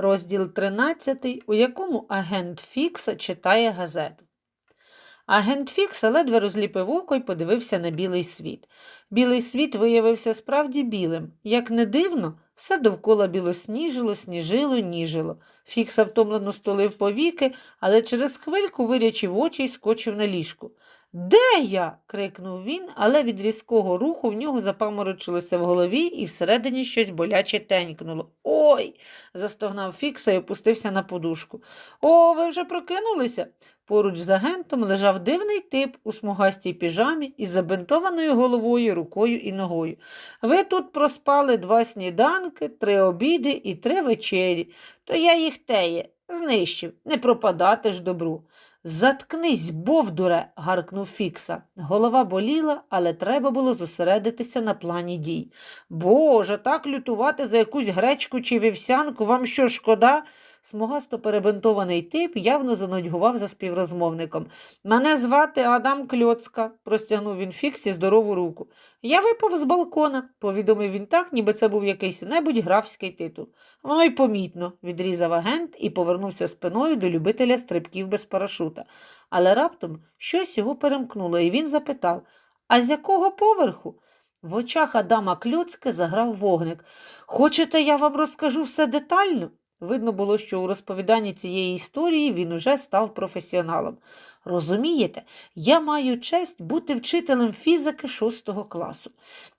Розділ 13, у якому агент Фікса читає газету. Агент Фікса ледве розліпив око і подивився на білий світ. Білий світ виявився справді білим. Як не дивно, все довкола білосніжило, сніжило, ніжило. Фікса втомлено столив повіки, але через хвильку вирячив очі й скочив на ліжку. Де я? крикнув він, але від різкого руху в нього запаморочилося в голові і всередині щось боляче тенькнуло. Ой. застогнав Фікса і опустився на подушку. О, ви вже прокинулися? Поруч з агентом лежав дивний тип у смугастій піжамі із забинтованою головою, рукою і ногою. Ви тут проспали два сніданки, три обіди і три вечері. То я їх теє, знищив, не пропадати ж добру. Заткнись, бовдуре, гаркнув Фікса. Голова боліла, але треба було зосередитися на плані дій. Боже, так лютувати за якусь гречку чи вівсянку, вам що шкода? Смугасто перебинтований тип явно занудьгував за співрозмовником. Мене звати Адам Кльоцка, простягнув він Фіксі здорову руку. Я випав з балкона, повідомив він так, ніби це був якийсь небудь графський титул. Воно й помітно, відрізав агент і повернувся спиною до любителя стрибків без парашута. Але раптом щось його перемкнуло, і він запитав А з якого поверху? В очах Адама Кльоцки заграв вогник. Хочете, я вам розкажу все детально? Видно було, що у розповіданні цієї історії він уже став професіоналом. Розумієте, я маю честь бути вчителем фізики шостого класу.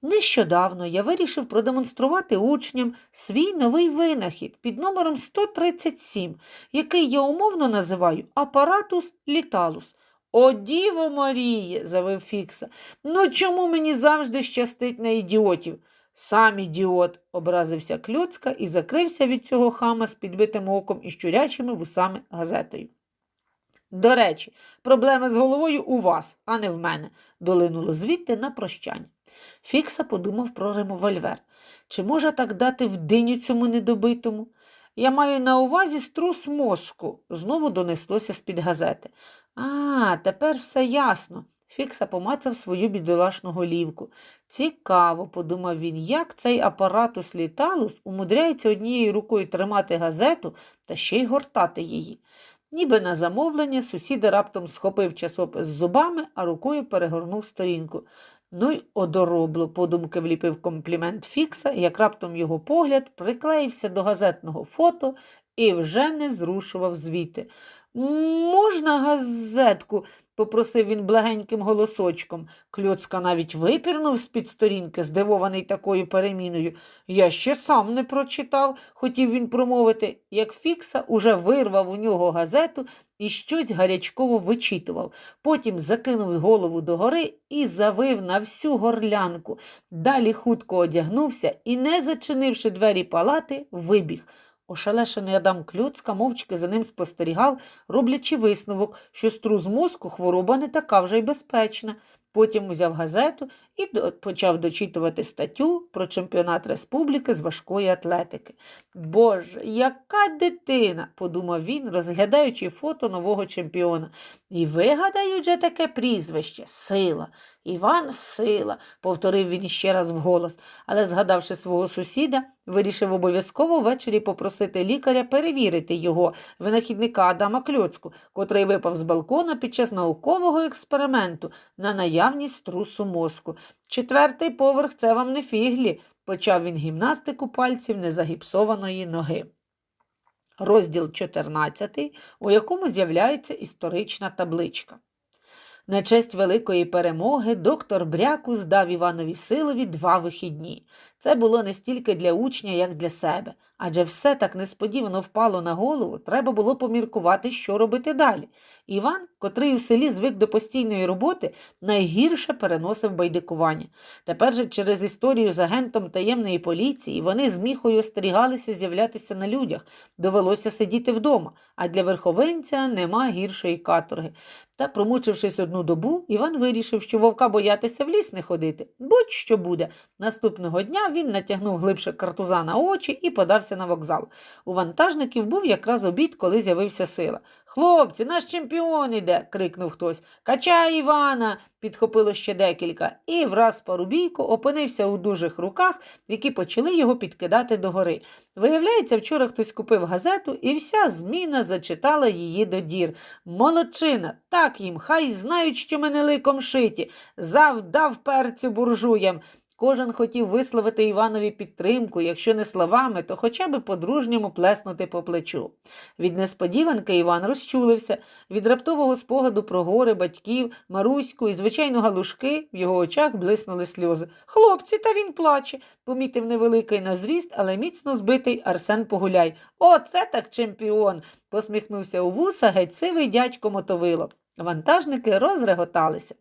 Нещодавно я вирішив продемонструвати учням свій новий винахід під номером 137, який я умовно називаю апаратус літалус. О, Діво Маріє, завив Фікса. Ну чому мені завжди щастить на ідіотів? Сам ідіот, образився Кльоцка і закрився від цього хама з підбитим оком і щурячими вусами газетою. До речі, проблеми з головою у вас, а не в мене, долинуло звідти на прощання. Фікса подумав про револьвер. Чи може так дати в диню цьому недобитому? Я маю на увазі струс мозку, знову донеслося з-під газети. А, тепер все ясно. Фікса помацав свою бідолашну голівку. Цікаво, подумав він, як цей апаратус літалус умудряється однією рукою тримати газету та ще й гортати її. Ніби на замовлення сусіда раптом схопив часопис зубами, а рукою перегорнув сторінку. Ну й одоробло, подумки вліпив комплімент Фікса, як раптом його погляд приклеївся до газетного фото і вже не зрушував звідти. Можна газетку? Попросив він благеньким голосочком. Кльоцка навіть випірнув з-під сторінки, здивований такою переміною. Я ще сам не прочитав, хотів він промовити, як Фікса уже вирвав у нього газету і щось гарячково вичитував. Потім закинув голову догори і завив на всю горлянку. Далі хутко одягнувся і, не зачинивши двері палати, вибіг. Ошелешений Адам Клюцка мовчки за ним спостерігав, роблячи висновок, що струс мозку хвороба не така вже й безпечна. Потім узяв газету і почав дочитувати статтю про чемпіонат республіки з важкої атлетики. Боже, яка дитина, подумав він, розглядаючи фото нового чемпіона. І вигадають же таке прізвище сила. Іван Сила, повторив він іще раз вголос, але, згадавши свого сусіда, вирішив обов'язково ввечері попросити лікаря перевірити його, винахідника Адама Кльоцку, котрий випав з балкона під час наукового експерименту на наявність струсу мозку. Четвертий поверх це вам не фіглі, почав він гімнастику пальців незагіпсованої ноги. Розділ 14, у якому з'являється історична табличка. На честь великої перемоги доктор Бряку здав Іванові Силові два вихідні. Це було не стільки для учня, як для себе. Адже все так несподівано впало на голову, треба було поміркувати, що робити далі. Іван, котрий у селі звик до постійної роботи, найгірше переносив байдикування. Тепер же через історію з агентом таємної поліції вони з міхою остерігалися з'являтися на людях, довелося сидіти вдома, а для верховинця нема гіршої каторги. Та, промучившись одну добу, Іван вирішив, що вовка боятися в ліс не ходити. Будь-що буде. Наступного дня він натягнув глибше картуза на очі і подався на вокзал. У вантажників був якраз обід, коли з'явився сила. Хлопці, наш чемпіон іде. крикнув хтось. Качай Івана. підхопило ще декілька, і враз Парубійко опинився у дужих руках, які почали його підкидати догори. Виявляється, вчора хтось купив газету, і вся зміна зачитала її до дір. Молодчина, так їм, хай знають, що ми не ликом шиті. Завдав перцю буржуям. Кожен хотів висловити Іванові підтримку, якщо не словами, то хоча б по-дружньому плеснути по плечу. Від несподіванки Іван розчулився, від раптового спогаду про гори, батьків, Маруську і, звичайно, галушки в його очах блиснули сльози. Хлопці, та він плаче, помітив невеликий на зріст, але міцно збитий Арсен Погуляй. Оце так чемпіон. посміхнувся у вуса геть сивий дядько мотовило. Вантажники розреготалися.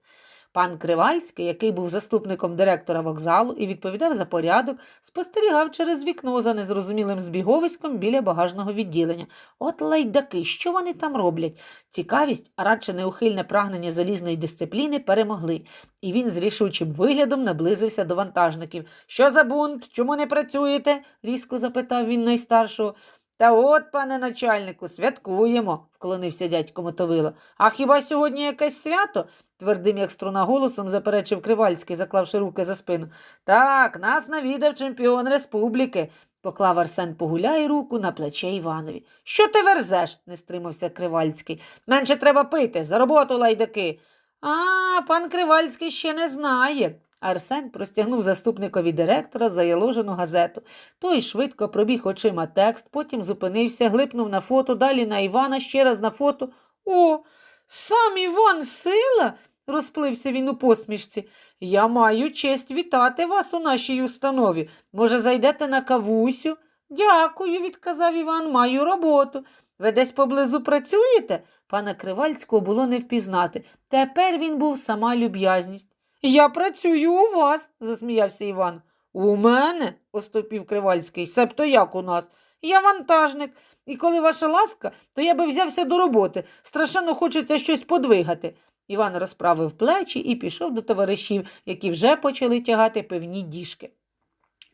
Пан Кривальський, який був заступником директора вокзалу і відповідав за порядок, спостерігав через вікно за незрозумілим збіговиськом біля багажного відділення. От лайдаки, що вони там роблять? Цікавість, а радше неухильне прагнення залізної дисципліни перемогли, і він з рішучим виглядом наблизився до вантажників. Що за бунт? Чому не працюєте? різко запитав він найстаршого. Та от, пане начальнику, святкуємо, вклонився дядько Мотовило. А хіба сьогодні якесь свято? Твердим, як струна голосом заперечив Кривальський, заклавши руки за спину. Так, нас навідав чемпіон республіки, поклав Арсен Погуляй руку на плече Іванові. Що ти верзеш? не стримався Кривальський. Менше треба пити, за роботу лайдаки. А, пан Кривальський ще не знає. Арсен простягнув заступникові директора заяложену газету. Той швидко пробіг очима текст, потім зупинився, глипнув на фото, далі на Івана, ще раз на фото. О, сам Іван сила. Розплився він у посмішці. Я маю честь вітати вас у нашій установі. Може, зайдете на кавусю? Дякую, відказав Іван, маю роботу. Ви десь поблизу працюєте? Пана Кривальського було не впізнати. Тепер він був сама люб'язність. Я працюю у вас, засміявся Іван. У мене? оступів Кривальський. Себто як у нас? Я вантажник, і коли ваша ласка, то я би взявся до роботи. Страшенно хочеться щось подвигати. Іван розправив плечі і пішов до товаришів, які вже почали тягати певні діжки.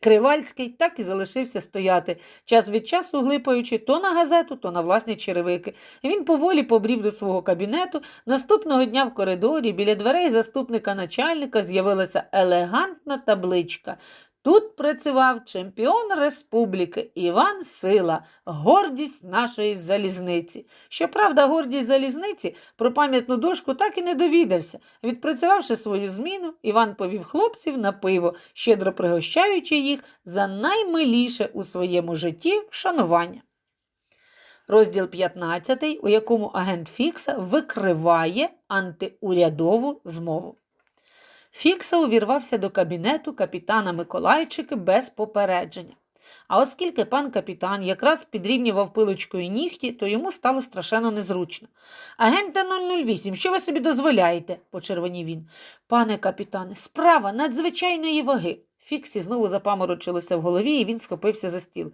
Кривальський так і залишився стояти, час від часу глипаючи то на газету, то на власні черевики. Він поволі побрів до свого кабінету. Наступного дня в коридорі біля дверей заступника начальника з'явилася елегантна табличка. Тут працював чемпіон республіки Іван Сила, гордість нашої залізниці. Щоправда, гордість залізниці про пам'ятну дошку так і не довідався. Відпрацювавши свою зміну, Іван повів хлопців на пиво, щедро пригощаючи їх за наймиліше у своєму житті шанування. Розділ 15, у якому агент Фікса викриває антиурядову змову. Фікса увірвався до кабінету капітана Миколайчика без попередження. А оскільки пан капітан якраз підрівнював пилочкою нігті, то йому стало страшенно незручно. Агенте 008, що ви собі дозволяєте? почервонів він. Пане капітане, справа надзвичайної ваги. Фіксі знову запаморочилося в голові, і він схопився за стіл.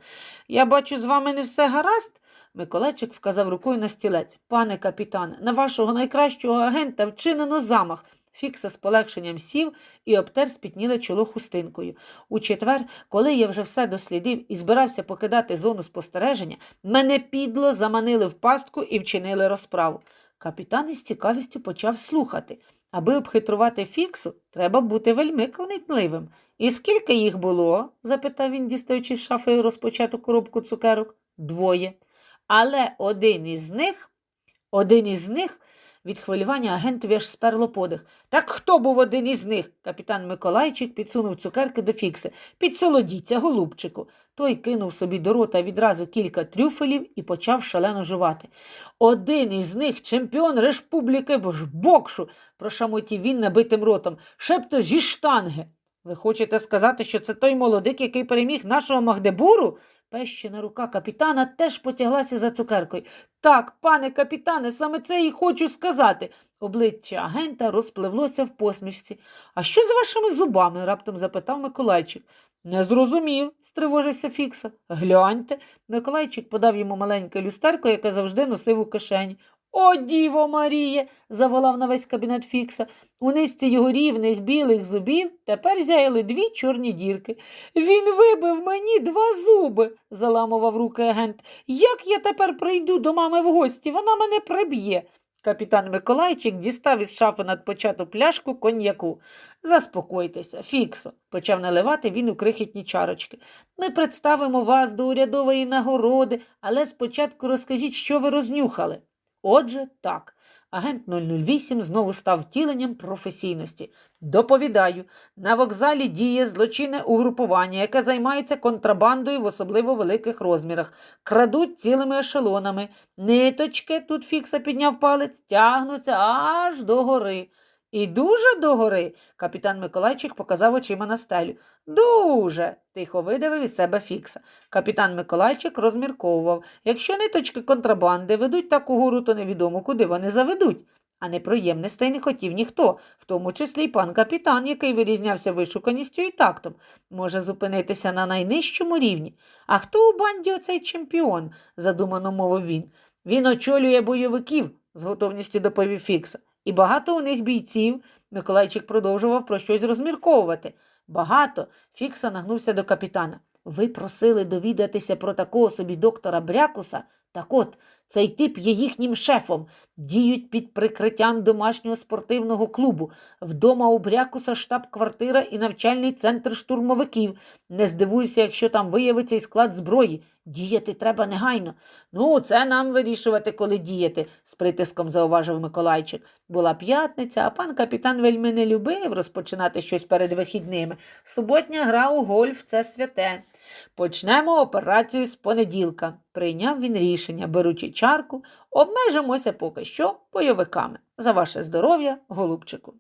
Я бачу, з вами не все гаразд. Миколайчик вказав рукою на стілець. Пане капітане, на вашого найкращого агента вчинено замах. Фікса з полегшенням сів і обтер спітніле чоло хустинкою. У четвер, коли я вже все дослідив і збирався покидати зону спостереження, мене підло заманили в пастку і вчинили розправу. Капітан із цікавістю почав слухати. Аби обхитрувати фіксу, треба бути вельми кмітливим. І скільки їх було? запитав він, дістаючи з шафи розпочату коробку цукерок. Двоє. Але один із них, один із них від хвилювання агентові аж сперло подих. Так хто був один із них? Капітан Миколайчик підсунув цукерки до фікси. Підсолодіться, голубчику. Той кинув собі до рота відразу кілька трюфелів і почав шалено жувати. Один із них чемпіон республіки бокшу, прошамотів він набитим ротом. Шепто зі штанги. Ви хочете сказати, що це той молодик, який переміг нашого Магдебуру? Пещена рука капітана теж потяглася за цукеркою. Так, пане капітане, саме це і хочу сказати. Обличчя агента розпливлося в посмішці. А що з вашими зубами? раптом запитав Миколайчик. Не зрозумів, стривожився Фікса. Гляньте. Миколайчик подав йому маленьке люстерко, яке завжди носив у кишені. О, Діво Маріє, заволав на весь кабінет Фікса. У низці його рівних білих зубів тепер зяяли дві чорні дірки. Він вибив мені два зуби, заламував руки агент. Як я тепер прийду до мами в гості? Вона мене приб'є. Капітан Миколайчик дістав із шафи над почату пляшку коньяку. Заспокойтеся, Фіксо, почав наливати він у крихітні чарочки. Ми представимо вас до урядової нагороди, але спочатку розкажіть, що ви рознюхали. Отже, так. Агент 008 знову став втіленням професійності. Доповідаю, на вокзалі діє злочинне угрупування, яке займається контрабандою в особливо великих розмірах. Крадуть цілими ешелонами. Ниточки, тут Фікса підняв палець, тягнуться аж до гори. І дуже до гори, капітан Миколайчик показав очима на стелю. Дуже, тихо видавив із себе Фікса. Капітан Миколайчик розмірковував. Якщо ниточки контрабанди ведуть так угору, то невідомо, куди вони заведуть. А неприємностей не хотів ніхто, в тому числі й пан капітан, який вирізнявся вишуканістю і тактом, може зупинитися на найнижчому рівні. А хто у банді оцей чемпіон? задумано мовив він. Він очолює бойовиків, з готовністю доповів Фікса. І багато у них бійців. Миколайчик продовжував про щось розмірковувати. Багато. Фікса нагнувся до капітана. Ви просили довідатися про такого собі доктора Брякуса? Так от, цей тип є їхнім шефом. Діють під прикриттям домашнього спортивного клубу. Вдома у Брякуса штаб-квартира і навчальний центр штурмовиків. Не здивуйся, якщо там виявиться і склад зброї. Діяти треба негайно. Ну, це нам вирішувати, коли діяти, з притиском зауважив Миколайчик. Була п'ятниця, а пан капітан вельми не любив розпочинати щось перед вихідними. Суботня гра у гольф це святе. Почнемо операцію з понеділка. Прийняв він рішення, беручи чарку, обмежимося поки що бойовиками. За ваше здоров'я, голубчику.